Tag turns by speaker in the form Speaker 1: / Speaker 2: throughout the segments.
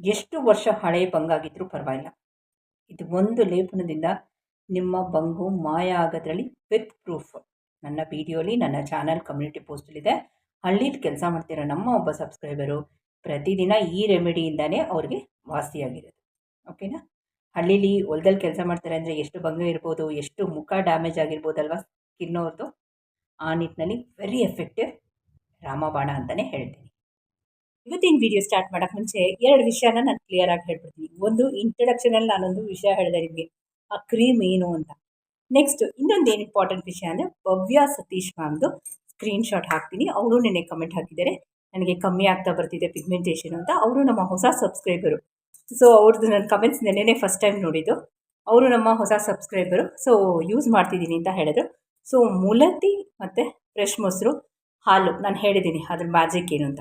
Speaker 1: ಎಷ್ಟು ವರ್ಷ ಹಳೆ ಬಂಗಾಗಿದ್ದರೂ ಪರವಾಗಿಲ್ಲ. ಇದು ಒಂದು ಲೇಪನದಿಂದ ನಿಮ್ಮ ಬಂಗು ಮಾಯ ಆಗೋದ್ರಲ್ಲಿ ವಿತ್ ಪ್ರೂಫ್ ನನ್ನ ವಿಡಿಯೋಲಿ, ನನ್ನ ಚಾನಲ್ ಕಮ್ಯುನಿಟಿ ಪೋಸ್ಟಲ್ಲಿದೆ ಹಳ್ಳಿಲಿ ಕೆಲಸ ಮಾಡ್ತಿರೋ ನಮ್ಮ ಒಬ್ಬ ಸಬ್ಸ್ಕ್ರೈಬರು ಪ್ರತಿದಿನ ಈ ರೆಮಿಡಿಯಿಂದನೇ ಅವ್ರಿಗೆ ವಾಸಿಯಾಗಿರೋದು. ಓಕೆನಾ ಹಳ್ಳೀಲಿ ಹೊಲದಲ್ಲಿ ಕೆಲಸ ಮಾಡ್ತಾರೆ ಅಂದರೆ ಎಷ್ಟು ಭಂಗ ಇರ್ಬೋದು, ಎಷ್ಟು ಮುಖ ಡ್ಯಾಮೇಜ್ ಆಗಿರ್ಬೋದಲ್ವ ಸ್ಕಿನ್ನೋರ್ದು ಆ ನಿಟ್ಟಿನಲ್ಲಿ ವೆರಿ ಎಫೆಕ್ಟಿವ್ ರಾಮಬಾಣ ಅಂತಲೇ ಹೇಳ್ತೀನಿ. ಇವತ್ತಿನ ವಿಡಿಯೋ ಸ್ಟಾರ್ಟ್ ಮಾಡೋಕ್ಕೆ ಮುಂಚೆ ಎರಡು ವಿಷಯನ ನಾನು ಕ್ಲಿಯರ್ ಆಗಿ ಹೇಳ್ಬಿಡ್ತೀನಿ. ಒಂದು ಇಂಟ್ರಡಕ್ಷನಲ್ಲಿ ನಾನೊಂದು ವಿಷಯ ಹೇಳಿದೆ ನಿಮಗೆ. ಆ ಕ್ರೀಮ್ ಏನು ಅಂತ. ನೆಕ್ಸ್ಟ್ ಇನ್ನೊಂದು ಏನು ಇಂಪಾರ್ಟೆಂಟ್ ವಿಷಯ ಅಂದರೆ ಭವ್ಯ ಸತೀಶ್ ಮ್ಯಾಮ್ದು ಸ್ಕ್ರೀನ್ ಶಾಟ್ ಹಾಕ್ತೀನಿ. ಅವರು ನೆನೆ ಕಮೆಂಟ್ ಹಾಕಿದ್ದಾರೆ. ನನಗೆ ಕಮ್ಮಿ ಆಗ್ತಾ ಬರ್ತಿದೆ ಪಿಗ್ಮೆಂಟೇಷನ್ ಅಂತ. ಅವರು ನಮ್ಮ ಹೊಸ ಸಬ್ಸ್ಕ್ರೈಬರು ಸೊ ಅವ್ರದ್ದು ನನ್ನ ಕಮೆಂಟ್ಸ್ ನೆನ್ನೆ ಫಸ್ಟ್ ಟೈಮ್ ನೋಡಿದ್ದು. ಅವರು ನಮ್ಮ ಹೊಸ ಸಬ್ಸ್ಕ್ರೈಬರು ಸೊ ಯೂಸ್ ಮಾಡ್ತಿದ್ದೀನಿ ಅಂತ ಹೇಳಿದ್ರು ಸೊ ಮುಲತಿ ಮತ್ತು ಫ್ರೆಶ್ ಮೊಸರು ಹಾಲು. ನಾನು ಹೇಳಿದ್ದೀನಿ ಅದ್ರ ಮ್ಯಾಜಿಕ್ ಏನು ಅಂತ.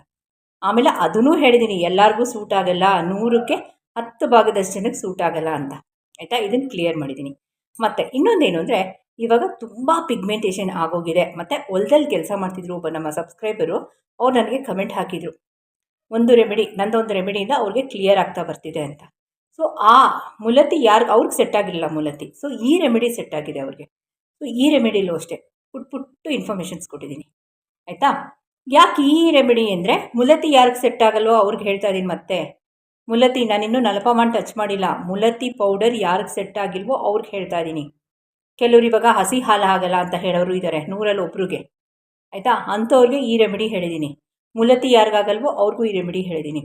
Speaker 1: ಆಮೇಲೆ ಅದನ್ನೂ ಹೇಳಿದ್ದೀನಿ ಎಲ್ಲರಿಗೂ ಸೂಟ್ ಆಗಲ್ಲ, ನೂರಕ್ಕೆ ಹತ್ತು ಭಾಗದಷ್ಟು ಜನಕ್ಕೆ ಸೂಟ್ ಆಗಲ್ಲ ಅಂತ. ಆಯಿತಾ? ಇದನ್ನು ಕ್ಲಿಯರ್ ಮಾಡಿದ್ದೀನಿ ಮತ್ತು ಇನ್ನೊಂದೇನು ಅಂದರೆ, ಇವಾಗ ತುಂಬ ಪಿಗ್ಮೆಂಟೇಷನ್ ಆಗೋಗಿದೆ. ಮತ್ತು ಹೊಲ್ದಲ್ಲಿ ಕೆಲಸ ಮಾಡ್ತಿದ್ರು ಒಬ್ಬ ನಮ್ಮ ಸಬ್ಸ್ಕ್ರೈಬರು ಅವ್ರು ನನಗೆ ಕಮೆಂಟ್ ಹಾಕಿದರು. ಒಂದು ರೆಮಿಡಿ ನಂದೊಂದು ರೆಮಿಡಿಯಿಂದ ಅವ್ರಿಗೆ ಕ್ಲಿಯರ್ ಆಗ್ತಾ ಬರ್ತಿದೆ ಅಂತ. ಸೊ ಆ ಮುಲತಿ ಯಾರು ಅವ್ರಿಗೆ ಸೆಟ್ ಆಗಿರಲಿಲ್ಲ ಮುಲತಿ. ಸೊ ಈ ರೆಮಿಡಿ ಸೆಟ್ ಆಗಿದೆ ಅವ್ರಿಗೆ. ಸೊ ಈ ರೆಮಿಡಿಲೂ ಅಷ್ಟೇ. ಪುಟ್ ಪುಟ್ಟು ಇನ್ಫಾರ್ಮೇಷನ್ಸ್ ಕೊಟ್ಟಿದ್ದೀನಿ ಆಯಿತಾ? ಯಾಕೆ ಈ ರೆಮಿಡಿ ಅಂದರೆ ಮುಲತಿ ಯಾರಿಗೆ ಸೆಟ್ ಆಗಲ್ವೋ ಅವ್ರಿಗೆ ಹೇಳ್ತಾ ಇದ್ದೀನಿ ಮತ್ತೆ. ಮುಲತಿ ನಾನಿನ್ನೂ ನಲಪಮಾನ್ ಟಚ್ ಮಾಡಿಲ್ಲ. ಮುಲತಿ ಪೌಡರ್ ಯಾರಿಗೆ ಸೆಟ್ ಆಗಿಲ್ವೋ ಅವ್ರಿಗೆ ಹೇಳ್ತಾ ಇದ್ದೀನಿ ಕೆಲವ್ರು ಇವಾಗ ಹಸಿ ಹಾಲು ಆಗಲ್ಲ ಅಂತ ಹೇಳೋರು ಇದ್ದಾರೆ ನೂರಲ್ಲಿ ಒಬ್ರಿಗೆ. ಆಯಿತಾ? ಅಂಥವ್ರಿಗೆ ಈ ರೆಮಿಡಿ ಹೇಳಿದ್ದೀನಿ ಮುಲತಿ ಯಾರಿಗಾಗಲ್ವೋ ಅವ್ರಿಗೂ ಈ ರೆಮಿಡಿ ಹೇಳಿದ್ದೀನಿ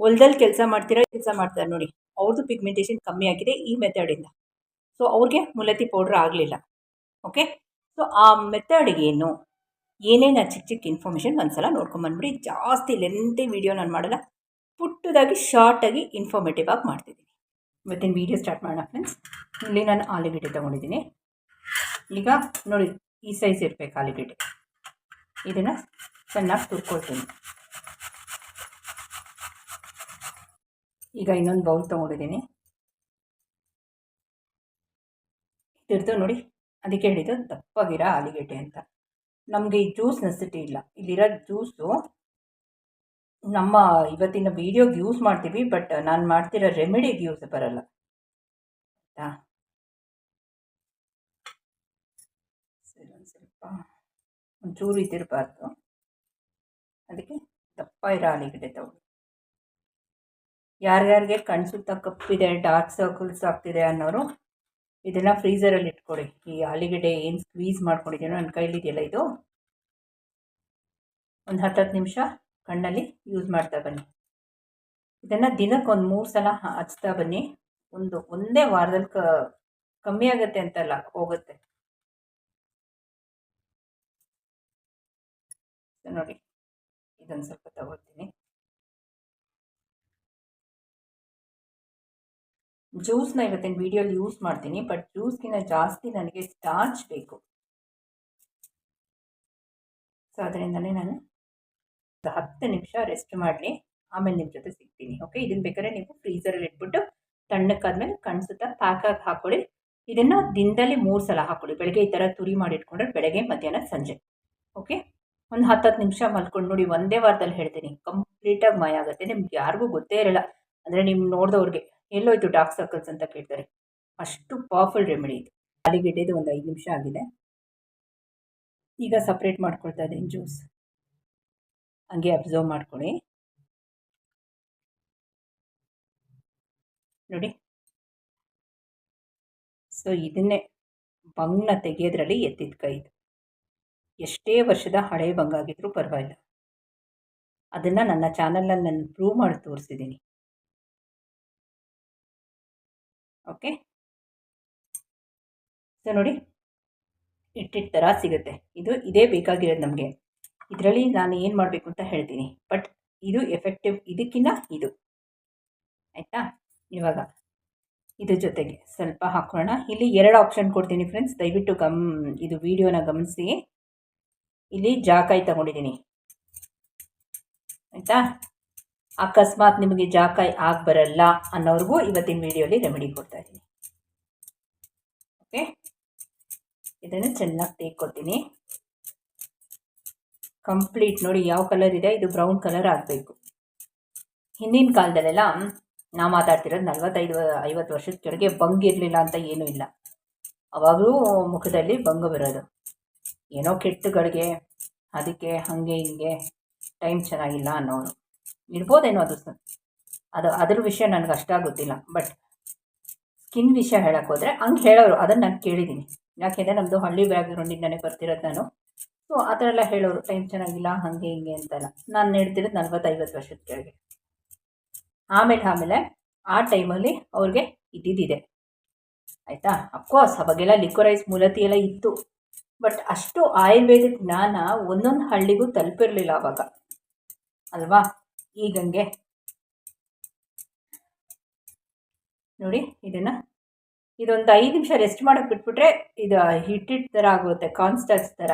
Speaker 1: ಹೊಲದಲ್ಲಿ ಕೆಲಸ ಮಾಡ್ತೀರಾ ಕೆಲಸ ಮಾಡ್ತಾರೆ ನೋಡಿ. ಅವ್ರದ್ದು ಪಿಗ್ಮೆಂಟೇಷನ್ ಕಮ್ಮಿ ಆಗಿದೆ ಈ ಮೆಥಡಿಂದ ಸೊ ಅವ್ರಿಗೆ ಮುಲತಿ ಪೌಡ್ರ್ ಆಗಲಿಲ್ಲ. ಓಕೆ ಸೊ ಆ ಮೆಥಡ್ಗೇನು ಏನೇನು ಚಿಕ್ಕ ಚಿಕ್ಕ ಇನ್ಫಾರ್ಮೇಷನ್ ಒಂದ್ಸಲ ನೋಡ್ಕೊಂಬಂದ್ಬಿಡಿ ಜಾಸ್ತಿ ಲೆಂತಿ ವೀಡಿಯೋ ನಾನು ಮಾಡಲ್ಲ. ಪುಟ್ಟದಾಗಿ ಶಾರ್ಟಾಗಿ ಇನ್ಫಾರ್ಮೇಟಿವ್ ಆಗಿ ಮಾಡ್ತಿದ್ದೀನಿ. ಇವತ್ತಿನ ವೀಡಿಯೋ ಸ್ಟಾರ್ಟ್ ಮಾಡೋಣ ಫ್ರೆಂಡ್ಸ್ ಇಲ್ಲಿ ನಾನು ಆಲಿಗೇಟೆ ತೊಗೊಂಡಿದ್ದೀನಿ. ಈಗ ನೋಡಿ, ಈ ಸೈಜ್ ಇರಬೇಕು ಆಲಿಗೇಟೆ ಇದನ್ನು ಚೆನ್ನಾಗಿ ತುರ್ಕೊಳ್ತೀನಿ. ಈಗ ಇನ್ನೊಂದು ಬೌಲ್ ತೊಗೊಂಡಿದ್ದೀನಿ. ಇದ್ರದ್ದು ನೋಡಿ, ಅದಕ್ಕೆ ಹೇಳಿದ್ದು ದಪ್ಪಗಿರೋ ಆಲೂಗೆಡ್ಡೆ ಅಂತ. ನಮಗೆ ಈ ಜ್ಯೂಸ್ ನೆಸಿಟಿ ಇಲ್ಲ. ಇಲ್ಲಿರೋ ಜ್ಯೂಸು ನಮ್ಮ ಇವತ್ತಿನ ವೀಡಿಯೋಗೆ ಯೂಸ್ ಮಾಡ್ತೀವಿ ಬಟ್ ನಾನು ಮಾಡ್ತಿರೋ ರೆಮಿಡಿಗೆ ಯೂಸ್ ಬರಲ್ಲ. ಆಯಿತಾ? ಸರಿ, ಒಂದು ಸ್ವಲ್ಪ ಒಂಚೂರು ಇದಿರಬಾರ್ದು. ಅದಕ್ಕೆ ದಪ್ಪ ಇರೋ ಆಲೂಗೆಡ್ಡೆ ತಗೊಳ್ಳಿ ಯಾರ್ಯಾರಿಗೆ ಕಣ್ಣು ಸುತ್ತ ಕಪ್ಪಿದೆ ಡಾರ್ಕ್ ಸರ್ಕಲ್ಸ್ ಆಗ್ತಿದೆ ಅನ್ನೋರು ಇದನ್ನು ಫ್ರೀಸರಲ್ಲಿ ಇಟ್ಕೊಳ್ಳಿ ಈ ಆಲೂಗಡ್ಡೆ ಏನು ಸ್ಕ್ವೀಸ್ ಮಾಡ್ಕೊಂಡಿದ್ದೀನೋ ನನ್ನ ಕೈಲಿದೆಯಲ್ಲ ಇದು? ಒಂದು ಹತ್ತತ್ತು ನಿಮಿಷ ಕಣ್ಣಲ್ಲಿ ಯೂಸ್ ಮಾಡ್ತಾ ಬನ್ನಿ. ಇದನ್ನು ದಿನಕ್ಕೆ ಒಂದು ಮೂರು ಸಲ ಹಚ್ತಾ ಬನ್ನಿ. ಒಂದು, ಒಂದೇ ವಾರದಲ್ಲಿ ಕ ಕಮ್ಮಿ ಆಗುತ್ತೆ ಅಂತಲ್ಲ, ಹೋಗುತ್ತೆ. ನೋಡಿ ಇದೊಂದು ಸ್ವಲ್ಪ ತಗೊಳ್ತೀನಿ. ಜ್ಯೂಸ್ನ ಇವತ್ತಿನ ವೀಡಿಯೋಲಿ ಯೂಸ್ ಮಾಡ್ತೀನಿ, ಬಟ್ ಜ್ಯೂಸ್ಗಿಂತ ಜಾಸ್ತಿ ನನಗೆ ಸ್ಟಾರ್ಚ್ ಬೇಕು. ಸೊ, ಅದರಿಂದಲೇ ನಾನು ಹತ್ತು ನಿಮಿಷ ರೆಸ್ಟ್ ಮಾಡಲಿ, ಆಮೇಲೆ ನಿಮ್ಮ ಜೊತೆ ಸಿಗ್ತೀನಿ, ಓಕೆ? ಇದನ್ನು ಬೇಕಾದ್ರೆ ನೀವು ಫ್ರೀಸರಲ್ಲಿ ಇಟ್ಬಿಟ್ಟು ತಣ್ಣಕ್ಕಾದ್ಮೇಲೆ ಕಣ್ಸುತ್ತಾ ಪ್ಯಾಕಾಗಿ ಹಾಕೊಳ್ಳಿ. ಇದನ್ನು ದಿನದಲ್ಲಿ ಮೂರು ಸಲ ಹಾಕೊಳ್ಳಿ, ಬೆಳಗ್ಗೆ ಈ ಥರ ತುರಿ ಮಾಡಿಟ್ಕೊಂಡ್ರೆ ಬೆಳಗ್ಗೆ, ಮಧ್ಯಾಹ್ನ, ಸಂಜೆ, ಓಕೆ? ಒಂದು ಹತ್ತು ಹತ್ತು ನಿಮಿಷ ಮಲ್ಕೊಂಡು ನೋಡಿ, ಒಂದೇ ವಾರದಲ್ಲಿ ಹೇಳ್ತೀನಿ, ಕಂಪ್ಲೀಟಾಗಿ ಮಾಯ ಆಗುತ್ತೆ, ನಿಮ್ಗೆ ಯಾರಿಗೂ ಗೊತ್ತೇ ಇರಲ್ಲ. ಅಂದರೆ ನಿಮ್ಮ ನೋಡಿದವ್ರಿಗೆ ಎಲ್ಲೋಯ್ತು ಡಾರ್ಕ್ ಸರ್ಕಲ್ಸ್ ಅಂತ ಕೇಳ್ತಾರೆ. ಅಷ್ಟು ಪವರ್ಫುಲ್ ರೆಮಿಡಿ ಇದು. ಆಲಿಗೆಡ್ಡೆದು ಒಂದು ಐದು ನಿಮಿಷ ಆಗಿದೆ. ಈಗ ಸಪ್ರೇಟ್ ಮಾಡ್ಕೊಳ್ತಾ ಇದ್ದೀನಿ ಜ್ಯೂಸ್ ಹಂಗೆ ಅಬ್ಸರ್ವ್ ಮಾಡ್ಕೊಳ್ಳಿ. ನೋಡಿ. ಸೊ ಇದನ್ನೇ ಬಂಗ್ನ ತೆಗೆಯೋದ್ರಲ್ಲಿ ಎತ್ತಿದ ಕೈ ಇದು. ಎಷ್ಟೇ ವರ್ಷದ ಹಳೆ ಬಂಗಾಗಿದ್ರೂ ಪರವಾಗಿಲ್ಲ. ಅದನ್ನು ನನ್ನ ಚಾನಲಲ್ಲಿ ನಾನು ಪ್ರೂವ್ ಮಾಡಿ ತೋರಿಸಿದ್ದೀನಿ. ಓಕೆ ಸೊ ನೋಡಿ. ಇಟ್ಟಿಟ್ಟು ಥರ ಸಿಗುತ್ತೆ. ಇದು ಇದೇ ಬೇಕಾಗಿರೋದು ನಮಗೆ. ಇದರಲ್ಲಿ ನಾನು ಏನು ಮಾಡಬೇಕು ಅಂತ ಹೇಳ್ತೀನಿ. ಬಟ್ ಇದು ಎಫೆಕ್ಟಿವ್ ಇದಕ್ಕಿಂತ ಇದು. ಆಯಿತಾ? ಇವಾಗ ಇದ್ರ ಜೊತೆಗೆ ಸ್ವಲ್ಪ ಹಾಕೋಣ. ಇಲ್ಲಿ ಎರಡು ಆಪ್ಷನ್ ಕೊಡ್ತೀನಿ ಫ್ರೆಂಡ್ಸ್ ದಯವಿಟ್ಟು ಗಮ್, ಇದು ವಿಡಿಯೋನ ಗಮನಿಸಿ. ಇಲ್ಲಿ ಜಾಕಾಯಿ ತಗೊಂಡಿದ್ದೀನಿ. ಆಯಿತಾ? ಅಕಸ್ಮಾತ್ ನಿಮಗೆ ಜಾಕಾಯಿ ಆಗಿ ಬರಲ್ಲ ಅನ್ನೋರಿಗೂ ಇವತ್ತಿನ ವಿಡಿಯೋಲಿ ರೆಮಿಡಿ ಕೊಡ್ತಾ ಇದ್ದೀನಿ. ಓಕೆ ಇದನ್ನು ಚೆನ್ನಾಗಿ ತೇಕೊತೀನಿ ಕಂಪ್ಲೀಟ್ ನೋಡಿ ಯಾವ ಕಲರ್ ಇದೆ? ಇದು ಬ್ರೌನ್ ಕಲರ್ ಆಗಬೇಕು. ಹಿಂದಿನ ಕಾಲದಲ್ಲೆಲ್ಲ ನಾವು ಮಾತಾಡ್ತಿರೋದು ನಲ್ವತ್ತೈದು, ಐವತ್ತು ವರ್ಷದ ಕೆಳಗೆ ಬಂಗಿರಲಿಲ್ಲ ಅಂತ ಏನೂ ಇಲ್ಲ. ಅವಾಗಲೂ ಮುಖದಲ್ಲಿ ಬಂಗ್ ಬರೋದು. ಏನೋ ಕೆಟ್ಟಗಳಿಗೆ, ಅದಕ್ಕೆ ಹಾಗೆ ಹಿಂಗೆ ಟೈಮ್ ಚೆನ್ನಾಗಿಲ್ಲ ಅನ್ನೋರು. ಇರ್ಬೋದೇನೋ ಅದು ಅದು ಅದ್ರ ವಿಷಯ ನನಗೆ ಅಷ್ಟಾಗಿ ಗೊತ್ತಿಲ್ಲ ಬಟ್ ಸ್ಕಿನ್ ವಿಷಯ ಹೇಳಕ್ಕೆ ಹೋದರೆ ಹಂಗೆ ಹೇಳೋರು ಅದನ್ನು ನಾನು ಕೇಳಿದ್ದೀನಿ ಯಾಕೆಂದರೆ ನಮ್ಮದು ಹಳ್ಳಿ ಬ್ಯಾಕ್ಗ್ರೌಂಡಿಂದನೇ ಬರ್ತಿರೋದು ನಾನು. ಸೊ ಆ ಥರ ಎಲ್ಲ ಹೇಳೋರು ಟೈಮ್ ಚೆನ್ನಾಗಿಲ್ಲ, ಹಾಗೆ, ಹಿಂಗೆ ಅಂತೆಲ್ಲ. ನಾನು ಹೇಳ್ತಿರೋದು ನಲ್ವತ್ತೈವತ್ತು ವರ್ಷದ ಕೆಳಗೆ. ಆಮೇಲೆ ಆಮೇಲೆ ಆ ಟೈಮಲ್ಲಿ ಅವ್ರಿಗೆ ಇದ್ದಿದ್ದಿದೆ. ಆಯಿತಾ? ಅಫ್ಕೋರ್ಸ್ ಅವಾಗೆಲ್ಲ ಲಿಕ್ವರೈಸ್ ಮೂಲತಿ ಎಲ್ಲ ಇತ್ತು. ಬಟ್ ಅಷ್ಟು ಆಯುರ್ವೇದಿಕ್ ಜ್ಞಾನ ಒಂದೊಂದು ಹಳ್ಳಿಗೂ ತಲುಪಿರಲಿಲ್ಲ ಆವಾಗ ಅಲ್ವಾ? ಈಗಂಗೆ. ನೋಡಿ, ಇದನ್ನು ಇದೊಂದು ಐದು ನಿಮಿಷ ರೆಸ್ಟ್ ಮಾಡೋಕೆ ಬಿಟ್ಬಿಟ್ರೆ ಇದು ಹಿಟ್ಟಿಟ್ಟು ಥರ ಆಗುತ್ತೆ ಕಾನ್ಸ್ಟರ್ಸ್ ಥರ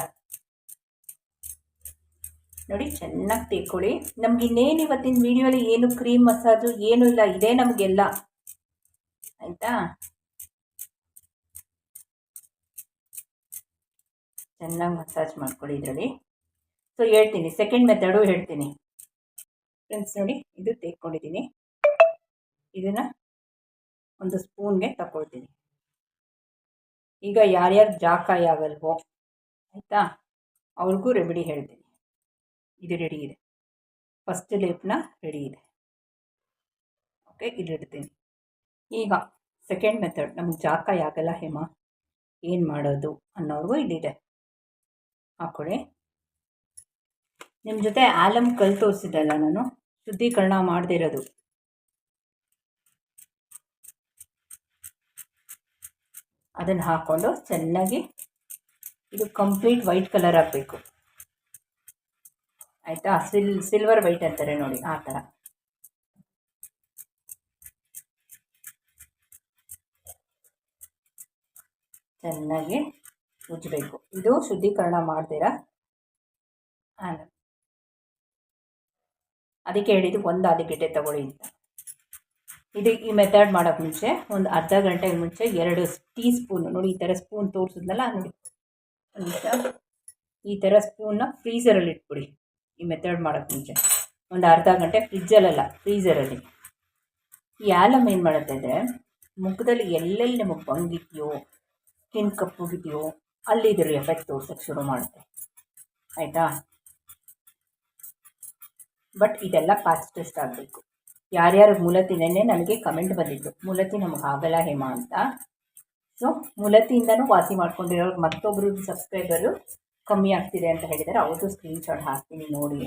Speaker 1: ನೋಡಿ, ಚೆನ್ನಾಗಿ ತೇಕೊಳ್ಳಿ ನಮ್ಗೆ ಇನ್ನೇನು ಇವತ್ತಿನ ವೀಡಿಯೋಲಿ ಏನು ಕ್ರೀಮ್ ಮಸಾಜು ಏನೂ ಇಲ್ಲ, ಇದೇ ನಮಗೆಲ್ಲ. ಆಯಿತಾ? ಚೆನ್ನಾಗಿ ಮಸಾಜ್ ಮಾಡ್ಕೊಳ್ಳಿ ಇದರಲ್ಲಿ. ಸೊ ಹೇಳ್ತೀನಿ ಸೆಕೆಂಡ್ ಮೆಥಡು ಹೇಳ್ತೀನಿ. ಫ್ರೆಂಡ್ಸ್ ನೋಡಿ, ಇದು ತೆಕ್ಕೊಂಡಿದ್ದೀನಿ ಇದನ್ನು ಒಂದು ಸ್ಪೂನ್ಗೆ ತಗೊಳ್ತೀನಿ ಈಗ ಯಾರ್ಯಾರು ಜಾಕಾಯಿ ಆಗಲ್ವೋ, ಆಯಿತಾ? ಅವ್ರಿಗೂ ರೆಮಿಡಿ ಹೇಳ್ತೀನಿ. ಇದು ರೆಡಿ ಇದೆ. ಫಸ್ಟ್ ಲೇಪ್ನ ರೆಡಿ ಇದೆ. ಓಕೆ ಇಲ್ಲಿಡ್ತೀನಿ ಈಗ ಸೆಕೆಂಡ್ ಮೆಥಡ್ ನಮ್ಗೆ ಜಾಕಾಯಿ ಆಗಲ್ಲ ಹೇಮ? ಏನು ಮಾಡೋದು ಅನ್ನೋರ್ಗೂ ಇಲ್ಲಿದೆ ಹಾಕ್ಕೊಳ್ಳಿ ನಿಮ್ಮ ಜೊತೆ ಆಲಮ್ ಕಲ್ ತೋರಿಸಿದ್ದಲ್ಲ ನಾನು, ಶುದ್ಧೀಕರಣ ಮಾಡದಿರೋದು ಅದನ್ನು ಹಾಕ್ಕೊಂಡು ಚೆನ್ನಾಗಿ ಇದು ಕಂಪ್ಲೀಟ್ ವೈಟ್ ಕಲರ್ ಆಗಬೇಕು. ಆಯಿತಾ? ಸಿಲ್ ಸಿಲ್ವರ್ ವೈಟ್ ಅಂತಾರೆ ನೋಡಿ, ಆ ಥರ ಚೆನ್ನಾಗಿ ಉಜ್ಜಬೇಕು ಇದು ಶುದ್ಧೀಕರಣ ಮಾಡ್ತೀರಾ ಅದಕ್ಕೆ ಹೇಳಿದ್ದು ಒಂದು ಆಲೂಗೆಡ್ಡೆ ತಗೊಳ್ಳಿ ಅಂತ. ಇದು ಈ ಮೆಥಡ್ ಮಾಡೋಕ್ಕೆ ಮುಂಚೆ ಒಂದು ಅರ್ಧ ಗಂಟೆ ಮುಂಚೆ ಎರಡು ಟೀ ಸ್ಪೂನು ನೋಡಿ ಈ ಥರ ಸ್ಪೂನ್ ತೋರಿಸಿದ್ನಲ್ಲ, ನೋಡಿ. ಈ ಥರ ಸ್ಪೂನ್ನ ಫ್ರೀಸರಲ್ಲಿ ಇಟ್ಬಿಡಿ. ಈ ಮೆಥಡ್ ಮಾಡೋಕ್ಕೆ ಮುಂಚೆ. ಒಂದು ಅರ್ಧ ಗಂಟೆ ಫ್ರಿಜ್ಜಲ್ಲ ಫ್ರೀಸರಲ್ಲಿ ಈ ಆಲಮ್ ಏನು ಮಾಡುತ್ತೆ ಅಂದರೆ ಮುಖದಲ್ಲಿ ಎಲ್ಲೆಲ್ಲಿ ನಮಗೆ ಬಂಗಿದೆಯೋ ಸ್ಕಿನ್ ಕಪ್ಪುಗಿದೆಯೋ ಅಲ್ಲಿ ಇದ್ರ ಎಫೆಕ್ಟ್ ತೋರ್ಸೋಕ್ಕೆ ಶುರು ಮಾಡುತ್ತೆ. ಆಯಿತಾ? ಬಟ್ ಇದೆಲ್ಲ ಫಾಸ್ಟ್ ಟೆಸ್ಟ್ ಆಗಬೇಕು. ಯಾರ್ಯಾರು ಮೂಲತಿನೇ ನನಗೆ ಕಮೆಂಟ್ ಬಂದಿತ್ತು ಮೂಲತಿ ನಮಗೆ ಆಗಲ್ಲ ಹೇಮ ಅಂತ. ಸೊ ಮೂಲತಿಯಿಂದನೂ ವಾಸಿ ಮಾಡ್ಕೊಂಡಿರೋರು ಮತ್ತೊಬ್ಬರು ಸಬ್ಸ್ಕ್ರೈಬರು ಕಮ್ಮಿ ಆಗ್ತಿದೆ ಅಂತ ಹೇಳಿದ್ದಾರೆ ಅವ್ರದ್ದು ಸ್ಕ್ರೀನ್ಶಾಟ್ ಹಾಕ್ತೀನಿ ನೋಡಿ.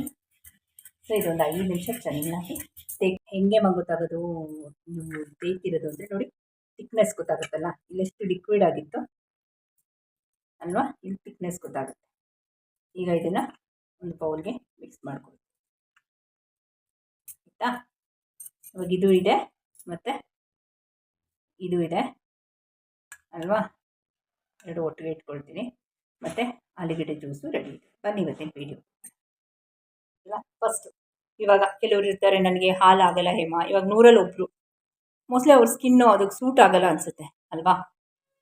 Speaker 1: ಸೊ ಇದೊಂದು ಐದು ನಿಮಿಷ ಚೆನ್ನಾಗಿ ತೇ ಹೆಂಗೆ ಮಗು ತೆಗೆದು ನೀವು ಬೇಯ್ತಿರೋದು ಅಂದರೆ ನೋಡಿ ಥಿಕ್ನೆಸ್ ಗೊತ್ತಾಗುತ್ತಲ್ಲ? ಇಲ್ಲೆಷ್ಟು ಲಿಕ್ವಿಡ್ ಆಗಿತ್ತು ಅಲ್ವಾ? ಇಲ್ಲಿ ಥಿಕ್ನೆಸ್ ಗೊತ್ತಾಗುತ್ತೆ. ಈಗ ಇದನ್ನು ಒಂದು ಬೌಲ್ಗೆ ಮಿಕ್ಸ್ ಮಾಡ್ಕೊಳ್ಳಿ. ಆಯಿತಾ? ಇವಾಗ ಇದು ಇದೆ, ಮತ್ತು ಇದು ಇದೆ, ಅಲ್ವಾ? ಎರಡು ಒಟ್ಟಿಗೆ ಇಟ್ಕೊಳ್ತೀನಿ. ಮತ್ತು ಆಲೂಗೆಡ್ಡೆ ಜ್ಯೂಸು ರೆಡಿ ಇದೆ. ಬನ್ನಿ ಇವತ್ತಿನ ವೀಡಿಯೋ ಅಲ್ಲ ಫಸ್ಟು ಇವಾಗ ಕೆಲವರು ಇರ್ತಾರೆ, ನನಗೆ ಹಾಲು ಆಗಲ್ಲ ಹೇಮ. ಇವಾಗ ನೂರಲ್ಲಿ ಒಬ್ಬರು ಮೋಸ್ಟ್ಲಿ ಅವ್ರ ಸ್ಕಿನ್ನು ಅದಕ್ಕೆ ಸೂಟ್ ಆಗಲ್ಲ ಅನಿಸುತ್ತೆ, ಅಲ್ವಾ?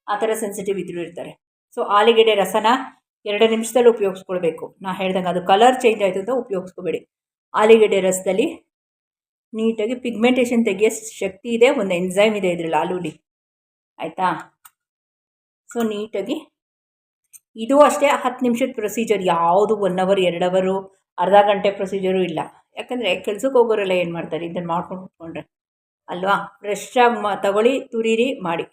Speaker 1: ಆ ಥರ ಸೆನ್ಸಿಟಿವ್ ಇದ್ದರೂ ಇರ್ತಾರೆ. ಸೊ ಆಲೂಗೆಡ್ಡೆ ರಸನ ಎರಡು ನಿಮಿಷದಲ್ಲಿ ಉಪಯೋಗಿಸ್ಕೊಳ್ಬೇಕು. ನಾ ಹೇಳ್ದಂಗೆ ಅದು ಕಲರ್ ಚೇಂಜ್ ಆಯಿತು ಅಂತ ಉಪಯೋಗಿಸ್ಕೋಬೇಡಿ. ಆಲೂಗೆಡ್ಡೆ ರಸದಲ್ಲಿ ನೀಟಾಗಿ ಪಿಗ್ಮೆಂಟೇಷನ್ ತೆಗೆಯೋ ಶಕ್ತಿ ಇದೆ, ಒಂದು ಎನ್ಸೈಮ್ ಇದೆ ಇದರಲ್ಲಿ ಆಲೂಲಿ. ಆಯಿತಾ? ಸೊ ನೀಟಾಗಿ ಇದು ಅಷ್ಟೇ ಹತ್ತು ನಿಮಿಷದ ಪ್ರೊಸೀಜರ್ ಯಾವುದು ಒನ್ ಅವರ್ ಎರಡು ಅವರು ಅರ್ಧ ಗಂಟೆ ಪ್ರೊಸೀಜರು ಇಲ್ಲ. ಯಾಕಂದರೆ ಕೆಲಸಕ್ಕೆ ಹೋಗೋರೆಲ್ಲ ಏನು ಮಾಡ್ತಾರೆ? ಇದನ್ನು ಮಾಡ್ಕೊಂಡು ಕೂತ್ಕೊಂಡ್ರೆ. ಅಲ್ವಾ? ಫ್ರೆಶ್ಶಾಗಿ ಮಾ, ತಗೊಳ್ಳಿ, ತುರಿರಿ, ಮಾಡಿ.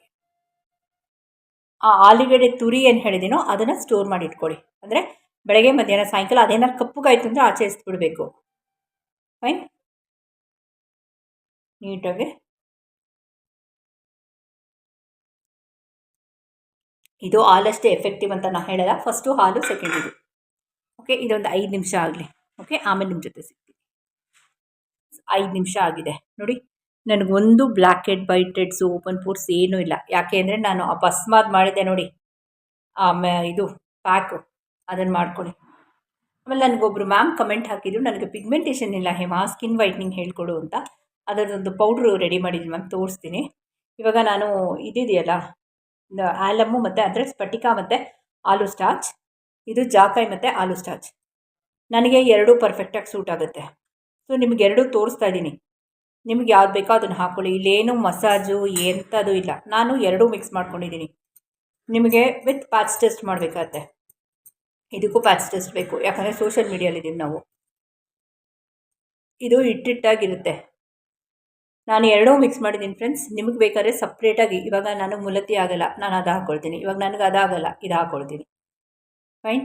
Speaker 1: ಆ ಆಲೂಗಡ್ಡೆ ತುರಿ ಏನು ಹೇಳಿದಿನೋ ಅದನ್ನು ಸ್ಟೋರ್ ಮಾಡಿ ಇಟ್ಕೊಳ್ಳಿ. ಅಂದರೆ ಬೆಳಗ್ಗೆ, ಮಧ್ಯಾಹ್ನ, ಸಾಯಂಕಾಲ ಅದೇನಾದ್ರು ಕಪ್ಪುಗಾಯ್ತು ಅಂದರೆ ಆಚರಿಸ್ಬಿಡ್ಬೇಕು. ಫೈನ್ ನೀಟಾಗಿ ಇದು ಹಾಲಷ್ಟೇ ಎಫೆಕ್ಟಿವ್ ಅಂತ ನಾನು ಹೇಳಲ್ಲ. ಫಸ್ಟು ಹಾಲು ಸೆಕೆಂಡ್ ಇದು. ಓಕೆ ಇದೊಂದು ಐದು ನಿಮಿಷ ಆಗಲಿ. ಓಕೆ ಆಮೇಲೆ ನಿಮ್ಮ ಜೊತೆ ಸಿಗ್ತೀನಿ. ಐದು ನಿಮಿಷ ಆಗಿದೆ. ನೋಡಿ ನನಗೊಂದು black head white heads open pores ಏನೂ ಇಲ್ಲ. ಯಾಕೆ ಅಂದರೆ ನಾನು ಆ ಮಾಡಿದೆ ನೋಡಿ. ಆಮೇ, ಇದು ಪ್ಯಾಕು ಅದನ್ನು ಮಾಡ್ಕೊಳ್ಳಿ. ಆಮೇಲೆ ನನಗೊಬ್ರು ಮ್ಯಾಮ್ ಕಮೆಂಟ್ ಹಾಕಿದ್ರು. ನನಗೆ ಪಿಗ್ಮೆಂಟೇಷನ್ ಇಲ್ಲ, ಹೇಮಾ ಸ್ಕಿನ್ ವೈಟ್ನಿಂಗ್ ಹೇಳ್ಕೊಡು ಅಂತ. ಅದರದೊಂದು ಪೌಡ್ರು ರೆಡಿ ಮಾಡಿದ್ದೀನಿ ಮ್ಯಾಮ್ ತೋರಿಸ್ತೀನಿ. ಇವಾಗ ನಾನು ಇದಿದೆಯಲ್ಲ ಆಲಮ್ಮು ಮತ್ತು ಅಂದರೆ ಸ್ಫಟಿಕ ಮತ್ತು ಆಲೂ ಸ್ಟಾಚ್ ಇದು ಜಾಕಾಯಿ ಮತ್ತು ಆಲೂ ಸ್ಟಾಚ್ ನನಗೆ ಎರಡೂ ಪರ್ಫೆಕ್ಟಾಗಿ ಸೂಟ್ ಆಗುತ್ತೆ. ಸೊ ನಿಮ್ಗೆ ಎರಡೂ ತೋರಿಸ್ತಾ ಇದ್ದೀನಿ. ನಿಮ್ಗೆ ಯಾವ್ದು ಬೇಕೋ ಅದನ್ನು ಹಾಕ್ಕೊಳ್ಳಿ ಇಲ್ಲೇನು ಮಸಾಜು ಎಂಥದ್ದು ಇಲ್ಲ. ನಾನು ಎರಡೂ ಮಿಕ್ಸ್ ಮಾಡ್ಕೊಂಡಿದ್ದೀನಿ. ನಿಮಗೆ ವಿತ್ ಪ್ಯಾಚ್ ಟೆಸ್ಟ್ ಮಾಡಬೇಕಾಗತ್ತೆ. ಇದಕ್ಕೂ ಪ್ಯಾಚ್ ಟೆಸ್ಟ್ ಬೇಕು. ಯಾಕಂದರೆ ಸೋಷಿಯಲ್ ಮೀಡಿಯಾಲಿದ್ದೀವಿ ನಾವು. ಇದು ಇಟ್ಟಿಟ್ಟಾಗಿರುತ್ತೆ. ನಾನು ಎರಡೂ ಮಿಕ್ಸ್ ಮಾಡಿದ್ದೀನಿ ಫ್ರೆಂಡ್ಸ್ ನಿಮಗೆ ಬೇಕಾದ್ರೆ ಸಪ್ರೇಟಾಗಿ ಇವಾಗ ನಾನು ಮುಲತಿ ಆಗಲ್ಲ, ನಾನು ಅದು ಹಾಕ್ಕೊಳ್ತೀನಿ ಇವಾಗ ನನಗೆ ಅದಾಗಲ್ಲ ಇದು ಹಾಕ್ಕೊಳ್ತೀನಿ ಫೈನ್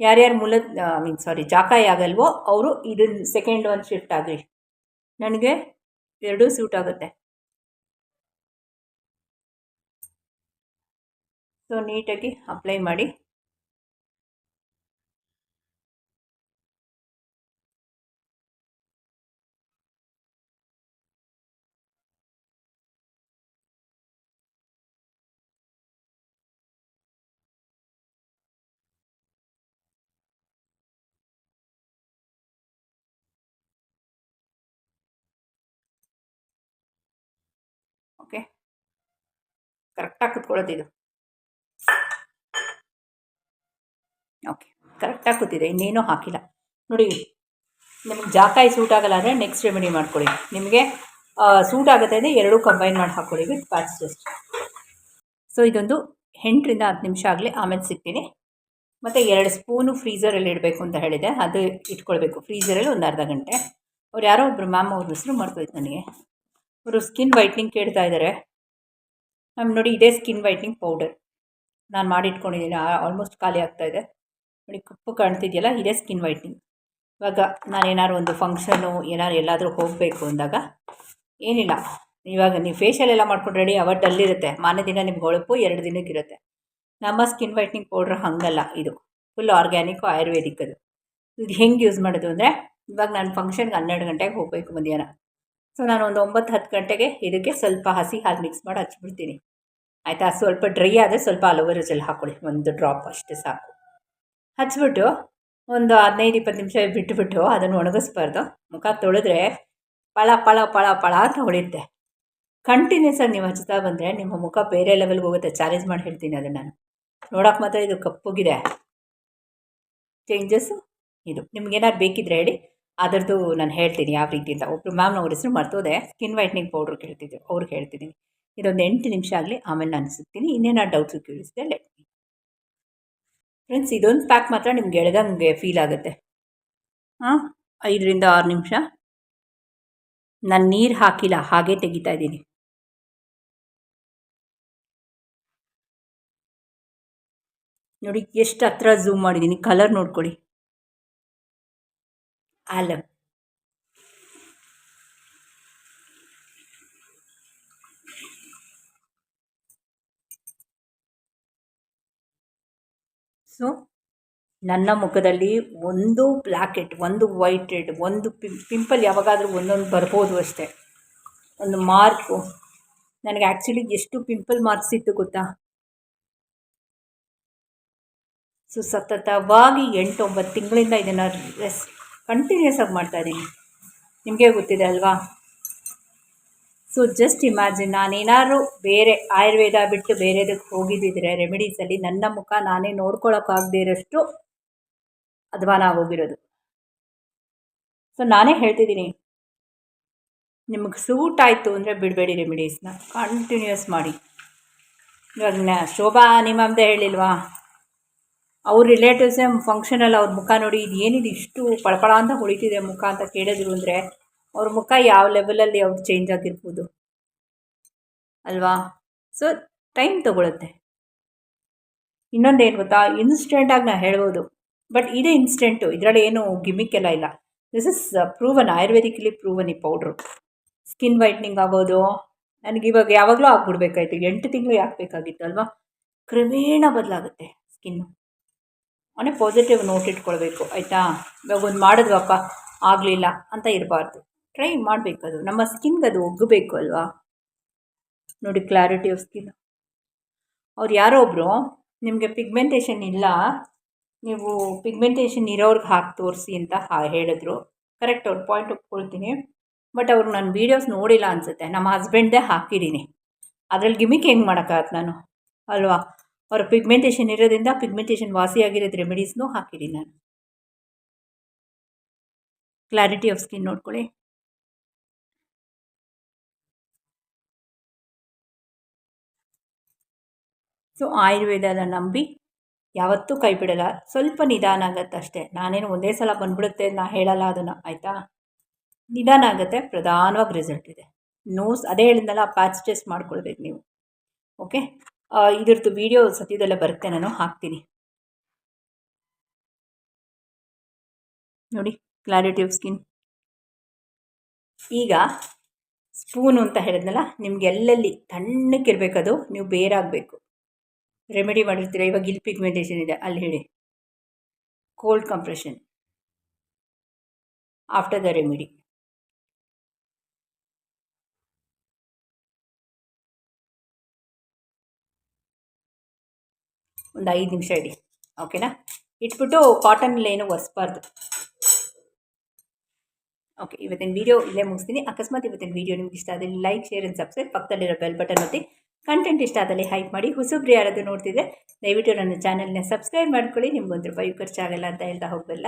Speaker 1: ಯಾರ್ಯಾರು ಮುಲ ಮೀನ್ ಸಾರಿ ಜಾಕಾಯಿ ಆಗಲ್ವೋ, ಅವರು ಇದನ್ನು ಸೆಕೆಂಡ್ ಒಂದು ಶಿಫ್ಟ್ ಆಗಲಿ. ನನಗೆ ಎರಡೂ ಸೂಟ್ ಆಗುತ್ತೆ. ಸೊ ನೀಟಾಗಿ ಅಪ್ಲೈ ಮಾಡಿ. ಕರೆಕ್ಟಾಗಿ ಕುತ್ಕೊಳ್ಳೋದು ಇದು. ಓಕೆ. ಕರೆಕ್ಟಾಗಿ ಕೂತಿದೆ ಇನ್ನೇನೂ ಹಾಕಿಲ್ಲ. ನೋಡಿ ನಿಮಗೆ ಜಾಕಾಯಿ ಸೂಟ್ ಆಗಲ್ಲ ಅಂದರೆ ನೆಕ್ಸ್ಟ್ ರೆಮಿಡಿ ಮಾಡ್ಕೊಳ್ಳಿ. ನಿಮಗೆ ಸೂಟ್ ಆಗುತ್ತೆ ಅಂದರೆ ಎರಡೂ ಕಂಬೈನ್ ಮಾಡಿ ಹಾಕ್ಕೊಳ್ಳಿ ವಿತ್ ಪ್ಯಾಚ್ ಟೆಸ್ಟ್ ಸೊ ಇದೊಂದು ಎಂಟರಿಂದ ಹತ್ತು ನಿಮಿಷ ಆಗಲಿ ಆಮೇಲೆ ಸಿಗ್ತೀನಿ. ಮತ್ತು ಎರಡು ಸ್ಪೂನು ಫ್ರೀಸರಲ್ಲಿ ಇಡಬೇಕು ಅಂತ ಹೇಳಿದೆ ಅದು ಇಟ್ಕೊಳ್ಬೇಕು. ಫ್ರೀಸರಲ್ಲಿ ಒಂದು ಅರ್ಧ ಗಂಟೆ. ಅವ್ರು ಯಾರೋ ಒಬ್ಬರು ಮ್ಯಾಮ್ ಅವ್ರ ಹೆಸರು ಮಾಡ್ಕೋಯ್ತು ನನಗೆ. ಅವರು ಸ್ಕಿನ್ ವೈಟ್ನಿಂಗ್ ಕೇಳ್ತಾ ಇದ್ದಾರೆ. ನೋಡಿ ಇದೇ ಸ್ಕಿನ್ ವೈಟ್ನಿಂಗ್ ಪೌಡರ್ ನಾನು ಮಾಡಿಟ್ಕೊಂಡಿದ್ದೀನಿ ಆಲ್ಮೋಸ್ಟ್ ಖಾಲಿ ಆಗ್ತಾ ಇದೆ. ನೋಡಿ ಕಪ್ಪು ಕಾಣ್ತಿದೆಯಲ್ಲ, ಇದೇ ಸ್ಕಿನ್ ವೈಟ್ನಿಂಗ್ ಇವಾಗ ನಾನು ಏನಾದ್ರು ಒಂದು ಫಂಕ್ಷನು ಏನಾದ್ರು ಎಲ್ಲಾದರೂ ಹೋಗಬೇಕು ಅಂದಾಗ, ಏನಿಲ್ಲ. ಇವಾಗ ನೀವು ಫೇಶಿಯಲ್ ಎಲ್ಲ ಮಾಡ್ಕೊಂಡು ರೆಡಿ ಅವ ಡಲ್ಲಿರುತ್ತೆ ಇರುತ್ತೆ. ಮಾರನೇ ದಿನ ನಿಮ್ಗೆ ಹೊಳಪು, ಎರಡು ದಿನಕ್ಕಿರುತ್ತೆ ನಮ್ಮ ಸ್ಕಿನ್ ವೈಟ್ನಿಂಗ್ ಪೌಡ್ರ್ ಹಾಗಲ್ಲ ಇದು. ಫುಲ್ ಆರ್ಗ್ಯಾನಿಕ್ ಆಯುರ್ವೇದಿಕ್ ಅದು. ಇದು ಹೆಂಗೆ ಯೂಸ್ ಮಾಡೋದು ಅಂದರೆ, ಇವಾಗ ನಾನು ಫಂಕ್ಷನ್ಗೆ ಹನ್ನೆರಡು ಗಂಟೆಗೆ ಹೋಗಬೇಕು ಮಧ್ಯಾಹ್ನ. ಸೊ ನಾನು ಒಂದು ಒಂಬತ್ತು ಹತ್ತು ಗಂಟೆಗೆ ಇದಕ್ಕೆ ಸ್ವಲ್ಪ ಹಸಿ ಹಾಲು ಮಿಕ್ಸ್ ಮಾಡಿ ಹಚ್ಬಿಡ್ತೀನಿ. ಆಯಿತಾ? ಸ್ವಲ್ಪ ಡ್ರೈ ಆದರೆ ಸ್ವಲ್ಪ ಅಲೋವೆರಾ ಜೆಲ್ ಹಾಕ್ಕೊಳ್ಳಿ ಒಂದು ಡ್ರಾಪ್ ಅಷ್ಟೇ ಸಾಕು. ಹಚ್ಬಿಟ್ಟು ಒಂದು ಹದಿನೈದು ಇಪ್ಪತ್ತು ನಿಮಿಷ ಬಿಟ್ಟುಬಿಟ್ಟು ಅದನ್ನು ಒಣಗಿಸ್ಬಾರ್ದು. ಮುಖ ತೊಳೆದ್ರೆ ಪಳ ಪಳ ಪಳ ಪಳ ಅಂತ ಹೊಳೆಯುತ್ತೆ. ಕಂಟಿನ್ಯೂಸ್ ಆಗಿ ನೀವು ಹಚ್ತಾ ಬಂದರೆ ನಿಮ್ಮ ಮುಖ ಬೇರೆ ಲೆವೆಲ್ಗೆ ಹೋಗುತ್ತೆ. ಚಾಲೆಂಜ್ ಮಾಡಿ ಹೇಳ್ತೀನಿ ಅದನ್ನು ನಾನು. ನೋಡೋಕೆ ಮಾತ್ರ ಇದು ಕಪ್ಪುಗಿದೆ ಚೇಂಜಸ್ಸು ಇದು. ನಿಮ್ಗೇನಾದ್ರು ಬೇಕಿದ್ರೆ ಹೇಳಿ. ಅದರದ್ದು ನಾನು ಹೇಳ್ತೀನಿ ಯಾವ ರೀತಿ ಅಂತ. ಒಬ್ಬರು ಮ್ಯಾಮ್ ಅವ್ರ ಹೆಸರು ಮರ್ತೋದೆ. ಸ್ಕಿನ್ ವೈಟ್ನಿಂಗ್ ಪೌಡ್ರ್ ಕೇಳ್ತಿದ್ದೆ ಅವ್ರಿಗೆ ಹೇಳ್ತಿದ್ದೀನಿ ಇದೊಂದು ಎಂಟು ನಿಮಿಷ ಆಗಲಿ ಆಮೇಲೆ ನಾನು ಸಿಗ್ತೀನಿ ಇನ್ನೇನು ಡೌಟ್ಸು ಕೇಳಿಸಿದೆ ಲೆಟ್ ಫ್ರೆಂಡ್ಸ್ ಇದೊಂದು ಪ್ಯಾಕ್ ಮಾತ್ರ ನಿಮ್ಗೆ ಎಳ್ದಂಗೆ ಫೀಲ್ ಆಗುತ್ತೆ. ಹಾಂ, ಐದರಿಂದ ಆರು ನಿಮಿಷ. ನಾನು ನೀರು ಹಾಕಿಲ್ಲ, ಹಾಗೆ ತೆಗಿತಾ ಇದ್ದೀನಿ. ನೋಡಿ, ಎಷ್ಟು ಹತ್ರ ಝೂಮ್ ಮಾಡಿದ್ದೀನಿ ಕಲರ್ ನೋಡ್ಕೊಳ್ಳಿ ಆಲಮ್ ಸೊ ನನ್ನ ಮುಖದಲ್ಲಿ ಒಂದು ಬ್ಲ್ಯಾಕೆಟ್ ಒಂದು ವೈಟ್ ಹೆಡ್ ಒಂದು ಪಿಂಪಲ್ ಯಾವಾಗಾದರೂ ಒಂದೊಂದು ಬರ್ಬೋದು ಅಷ್ಟೇ. ಒಂದು ಮಾರ್ಕು. ನನಗೆ ಆ್ಯಕ್ಚುಲಿ ಎಷ್ಟು ಪಿಂಪಲ್ ಮಾರ್ಕ್ಸ್ ಇತ್ತು ಗೊತ್ತಾ? ಸೊ ಸತತವಾಗಿ ಎಂಟು ಒಂಬತ್ತು ತಿಂಗಳಿಂದ ಇದನ್ನು ರೆಸ್ ಕಂಟಿನ್ಯೂಸ್ ಆಗಿ ಮಾಡ್ತಾಯಿದ್ದೀನಿ ನಿಮಗೆ ಗೊತ್ತಿದೆ ಅಲ್ವಾ? ಸೊ ಜಸ್ಟ್ ಇಮ್ಯಾಜಿನ್ ನಾನೇನಾದ್ರು ಬೇರೆ ಆಯುರ್ವೇದ ಬಿಟ್ಟು ಬೇರೆದಕ್ಕೆ ಹೋಗಿದ್ದಿದ್ರೆ ರೆಮಿಡೀಸಲ್ಲಿ ನನ್ನ ಮುಖ ನಾನೇ ನೋಡ್ಕೊಳಕ್ಕಾಗದೇ ಇರೋಷ್ಟು ಅಧ್ವಾನ ಹೋಗಿರೋದು ಸೊ ನಾನೇ ಹೇಳ್ತಿದ್ದೀನಿ, ನಿಮಗೆ ಸೂಟ್ ಆಯಿತು ಅಂದರೆ ಬಿಡಬೇಡಿ ರೆಮಿಡೀಸ್ನ ಕಂಟಿನ್ಯೂಸ್ ಮಾಡಿ. ಇವಾಗ ಶೋಭಾ ನಿಮ್ಮದೇ ಹೇಳಿಲ್ವಾ? ಅವ್ರ ರಿಲೇಟಿವ್ಸೇ ಫಂಕ್ಷನಲ್ಲಿ ಅವ್ರ ಮುಖ ನೋಡಿ ಇದು ಏನಿದೆ ಇಷ್ಟು ಪಳಪಳ ಅಂತ ಹೊಳಿತಿದೆ ಮುಖ ಅಂತ ಕೇಳಿದ್ರು ಅಂದರೆ ಅವ್ರ ಮುಖ ಯಾವ ಲೆವೆಲಲ್ಲಿ ಅವ್ರು ಚೇಂಜ್ ಆಗಿರ್ಬೋದು. ಅಲ್ವಾ? ಸೊ ಟೈಮ್ ತೊಗೊಳುತ್ತೆ. ಇನ್ನೊಂದೇನು ಗೊತ್ತಾ? ಇನ್ಸ್ಟೆಂಟಾಗಿ ನಾನು ಹೇಳ್ಬೋದು. ಬಟ್ ಇದೇ ಇನ್ಸ್ಟೆಂಟು ಇದರಲ್ಲಿ ಏನು ಗಿಮಿಕ್ ಎಲ್ಲ ಇಲ್ಲ. This is proven ayurvedically proven ಈ ಪೌಡ್ರು ಸ್ಕಿನ್ ವೈಟ್ನಿಂಗ್ ಆಗೋದು, ನನಗೆ ಇವಾಗ ಯಾವಾಗಲೂ ಆಗ್ಬಿಡ್ಬೇಕಾಯ್ತು. ಎಂಟು ತಿಂಗಳು ಯಾಕೆ ಬೇಕಾಗಿತ್ತು ಅಲ್ವಾ ಕ್ರಮೇಣ ಬದಲಾಗುತ್ತೆ ಸ್ಕಿನ್ನು ಅವನೇ ಪಾಸಿಟಿವ್ ನೋಟ್ ಇಟ್ಕೊಳ್ಬೇಕು, ಆಯಿತಾ? ಇವಾಗ ಒಂದು ಮಾಡಿದ್ವಪ್ಪ ಆಗಲಿಲ್ಲ ಅಂತ ಇರಬಾರ್ದು. ಟ್ರೈ ಮಾಡಬೇಕದು ನಮ್ಮ ಸ್ಕಿನ್ಗೆ ಅದು ಒಗ್ಗಬೇಕು ಅಲ್ವಾ? ನೋಡಿ ಕ್ಲಾರಿಟಿ ಆಫ್ ಸ್ಕಿನ್ ಅವ್ರು ಯಾರೋ ಒಬ್ಬರು ನಿಮಗೆ ಪಿಗ್ಮೆಂಟೇಷನ್ ಇಲ್ಲ, ನೀವು ಪಿಗ್ಮೆಂಟೇಷನ್ ಇರೋರ್ಗೆ ಹಾಕಿ ತೋರಿಸಿ ಅಂತ ಹೇಳಿದ್ರು. ಕರೆಕ್ಟ್ ಅವ್ರ ಪಾಯಿಂಟ್ ಒಪ್ಕೊಳ್ತೀನಿ. ಬಟ್ ಅವ್ರು ನನ್ನ ವೀಡಿಯೋಸ್ ನೋಡಿಲ್ಲ ಅನಿಸುತ್ತೆ. ನಮ್ಮ ಹಸ್ಬೆಂಡ್ದೇ ಹಾಕಿದ್ದೀನಿ ಅದ್ರಲ್ಲಿ ಗಿಮಿಕ್ ಹೆಂಗೆ ಮಾಡೋಕ್ಕಾಗತ್ತೆ ನಾನು? ಅಲ್ವಾ? ಅವರ ಪಿಗ್ಮೆಂಟೇಷನ್ ಇರೋದ್ರಿಂದ ಪಿಗ್ಮೆಂಟೇಷನ್ ವಾಸಿಯಾಗಿರೋದು ರೆಮಿಡೀಸ್ನೂ ಹಾಕಿಡಿ ನಾನು. ಕ್ಲಾರಿಟಿ ಆಫ್ ಸ್ಕಿನ್ ನೋಡ್ಕೊಳ್ಳಿ. ಸೊ ಆಯುರ್ವೇದನ ನಂಬಿ ಯಾವತ್ತೂ ಕೈ ಬಿಡಲ್ಲ. ಸ್ವಲ್ಪ ನಿಧಾನ ಆಗತ್ತೆ ಅಷ್ಟೇ. ನಾನೇನು ಒಂದೇ ಸಲ ಬಂದ್ಬಿಡುತ್ತೆ ನಾ ಹೇಳಲ್ಲ ಅದನ್ನು, ಆಯಿತಾ? ನಿಧಾನ ಆಗುತ್ತೆ, ಪ್ರಧಾನವಾಗಿ ರಿಸಲ್ಟ್ ಇದೆ. ನೋಸ್ ಅದೇ ಹೇಳಿದ್ನಲ್ಲ ಪ್ಯಾಚ್ ಟೆಸ್ಟ್ ಮಾಡ್ಕೊಳ್ಬೇಕು ನೀವು. ಓಕೆ ಇದ್ರದ್ದು ವಿಡಿಯೋ ಸದ್ಯದಲ್ಲೇ ಬರುತ್ತೆ, ನಾನು ಹಾಕ್ತೀನಿ. ನೋಡಿ ಕ್ಲಾರಿಟಿ ಆಫ್ ಸ್ಕಿನ್ ಈಗ ಸ್ಪೂನು ಅಂತ ಹೇಳಿದ್ನಲ್ಲ, ನಿಮ್ಗೆ ಎಲ್ಲೆಲ್ಲಿ ತಣ್ಣಕ್ಕಿರಬೇಕದು ನೀವು ಬೇರಾಗಬೇಕು ರೆಮಿಡಿ ಮಾಡಿರ್ತೀರ? ಇವಾಗ ಇಲ್ಲಿ ಪಿಗ್ಮೆಂಟೇಷನ್ ಇದೆ, ಅಲ್ಲಿ ಹೇಳಿ. Cold compression after the remedy ಒಂದು ಐದು ನಿಮಿಷ ಇಡಿ. ಓಕೆನಾ ಇಟ್ಬಿಟ್ಟು ಕಾಟನ್ಲೇನು ಒರೆಸ್ಬಾರ್ದು. ಓಕೆ ಇವತ್ತಿನ ವೀಡಿಯೋ ಇಲ್ಲೇ ಮುಗಿಸ್ತೀನಿ. ಅಕಸ್ಮಾತ್ ಇವತ್ತಿನ ವೀಡಿಯೋ ನಿಮ್ಗೆ ಇಷ್ಟ ಆದಲ್ಲಿ ಲೈಕ್ ಶೇರ್ ಆ್ಯಂಡ್ ಸಬ್ಸ್ಕ್ರೈಬ್ ಪಕ್ಕದಲ್ಲಿರೋ ಬೆಲ್ ಬಟನ್ ಒತ್ತಿ. ಕಂಟೆಂಟ್ ಇಷ್ಟ ಆದಲ್ಲಿ ಹೈಪ್ ಮಾಡಿ. ಹೊಸಬ್ರು ಯಾರಾದರೂ ನೋಡ್ತಿದ್ರೆ ದಯವಿಟ್ಟು ನನ್ನ ಚಾನಲ್ನ ಸಬ್ಸ್ಕ್ರೈಬ್ ಮಾಡ್ಕೊಳ್ಳಿ. ನಿಮ್ಗೊಂದು ರೂಪಾಯಿ ಖರ್ಚಾಗಲ್ಲ ಅಂತ ಹೇಳ್ತಾ ಹೋಗಬಲ್ಲ